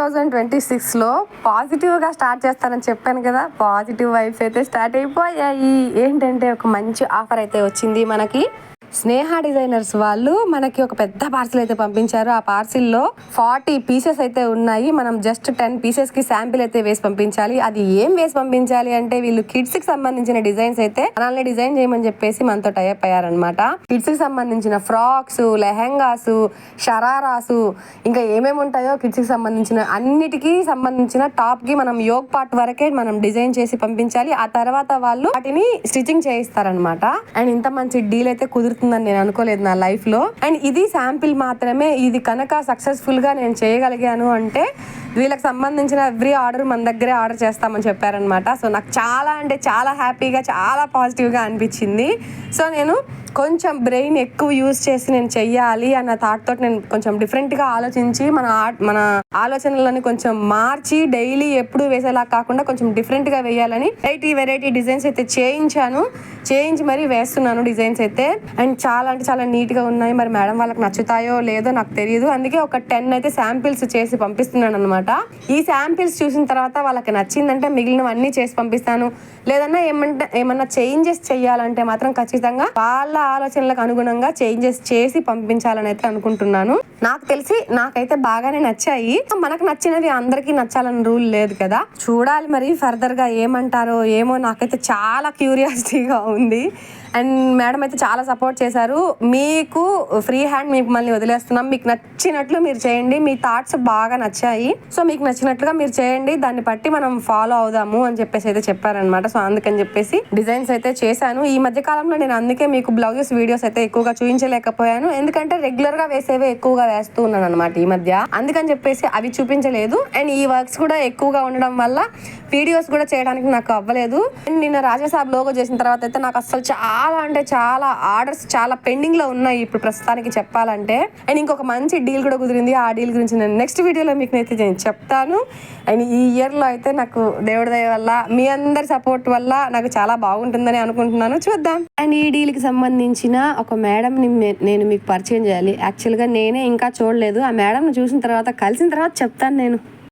Thousand twenty సిక్స్లో పాజిటివ్గా start చేస్తానని చెప్పాను కదా పాజిటివ్ వైబ్స్ అయితే స్టార్ట్ అయిపోయాయి. ఏంటంటే ఒక మంచి ఆఫర్ అయితే వచ్చింది మనకి. స్నేహ డిజైనర్స్ వాళ్ళు మనకి ఒక పెద్ద పార్సిల్ అయితే పంపించారు. ఆ పార్సిల్లో ఫార్టీ పీసెస్ అయితే ఉన్నాయి. మనం జస్ట్ టెన్ పీసెస్కి శాంపిల్ అయితే వేసి పంపించాలి. అది ఏం వేసి పంపించాలి అంటే వీళ్ళు కిడ్స్కి సంబంధించిన డిజైన్స్ అయితే మనల్ని డిజైన్ చేయమని చెప్పేసి మనతో టైప్ అయ్యారనమాట కిడ్స్కి సంబంధించిన ఫ్రాక్స్ లెహెంగాస్ షరారాస్ ఇంకా ఏమేమి ఉంటాయో కిడ్స్కి సంబంధించిన అన్నిటికీ సంబంధించిన టాప్కి మనం యోగ్ పార్ట్ వరకే మనం డిజైన్ చేసి పంపించాలి. ఆ తర్వాత వాళ్ళు వాటిని స్టిచ్చింగ్ చేయిస్తారనమాట అండ్ ఇంత మంచి డీల్ అయితే కుదురుతుందని నేను అనుకోలేదు నా లైఫ్లో అండ్ ఇది శాంపిల్ మాత్రమే. ఇది కనుక సక్సెస్ఫుల్గా నేను చేయగలిగాను అంటే వీళ్ళకి సంబంధించిన ఎవ్రీ ఆర్డర్ మన దగ్గరే ఆర్డర్ చేస్తామని చెప్పారనమాట సో నాకు చాలా అంటే చాలా హ్యాపీగా చాలా పాజిటివ్గా అనిపించింది. సో నేను కొంచెం బ్రెయిన్ ఎక్కువ యూజ్ చేసి నేను చెయ్యాలి అన్న థాట్ తోటి నేను కొంచెం డిఫరెంట్గా ఆలోచించి మన ఆ- మన ఆలోచనలని కొంచెం మార్చి డైలీ ఎప్పుడు వేసేలా కాకుండా కొంచెం డిఫరెంట్గా వేయాలని వెరైటీ వెరైటీ డిజైన్స్ అయితే చేయించాను. చేయించి మరీ వేస్తున్నాను డిజైన్స్ అయితే. అండ్ చాలా అంటే చాలా నీట్గా ఉన్నాయి. మరి మేడం వాళ్ళకి నచ్చుతాయో లేదో నాకు తెలియదు అందుకే ఒక టెన్ అయితే శాంపిల్స్ చేసి పంపిస్తున్నాను అనమాట ఈ శాంపిల్స్ చూసిన తర్వాత వాళ్ళకి నచ్చిందంటే మిగిలినవన్నీ చేసి పంపిస్తాను. లేదన్నా ఏమంటే ఏమన్నా చేంజెస్ చేయాలంటే మాత్రం ఖచ్చితంగా వాళ్ళ ఆలోచనలకు అనుగుణంగా చేంజెస్ చేసి పంపించాలని అయితే అనుకుంటున్నాను. నాకు తెలిసి నాకైతే బాగానే నచ్చాయి. మనకు నచ్చినవి అందరికీ నచ్చాలని రూల్ లేదు కదా. చూడాలి మరి ఫర్దర్గా ఏమంటారో ఏమో నాకైతే చాలా క్యూరియాసిటీగా ఉంది. అండ్ మేడం అయితే చాలా సపోర్ట్ చేశారు. మీకు ఫ్రీ హ్యాండ్ మీకు మళ్ళీ వదిలేస్తున్నాం. మీకు నచ్చినట్లు మీరు చేయండి. మీ థాట్స్ బాగా నచ్చాయి. సో మీకు నచ్చినట్లుగా మీరు చేయండి. దాన్ని బట్టి మనం ఫాలో అవుదాము అని చెప్పేసి అయితే చెప్పారనమాట సో అందుకని చెప్పేసి డిజైన్స్ అయితే చేశాను. ఈ మధ్య కాలంలో నేను అందుకే మీకు బ్లౌజెస్ వీడియోస్ అయితే ఎక్కువగా చూపించలేకపోయాను. ఎందుకంటే రెగ్యులర్గా వేసేవే ఎక్కువగా వేస్తూ ఉన్నాను అనమాట ఈ మధ్య. అందుకని చెప్పేసి అవి చూపించలేదు. అండ్ ఈ వర్క్స్ కూడా ఎక్కువగా ఉండడం వల్ల వీడియోస్ కూడా చేయడానికి నాకు అవ్వలేదు. అండ్ నిన్న రాజాసాబ్ లోగో చేసిన తర్వాత అయితే నాకు అసలు చాలా అంటే చాలా ఆర్డర్స్ చాలా పెండింగ్లో ఉన్నాయి ఇప్పుడు ప్రస్తుతానికి చెప్పాలంటే. అండ్ ఇంకొక మంచి డీల్ కూడా కుదిరింది. ఆ డీల్ గురించి నేను నెక్స్ట్ వీడియోలో మీకు అయితే చెప్తాను. అండ్ ఈ ఇయర్లో అయితే నాకు దేవుడి దయ వల్ల మీ అందరి సపోర్ట్ వల్ల నాకు చాలా బాగుంటుందని అనుకుంటున్నాను. చూద్దాం. అండ్ ఈ డీల్కి సంబంధించిన ఒక మేడంని మే- నేను మీకు పరిచయం చేయాలి. యాక్చువల్గా నేనే ఇంకా చూడలేదు. ఆ మేడంని చూసిన తర్వాత కలిసిన తర్వాత చెప్తాను నేను.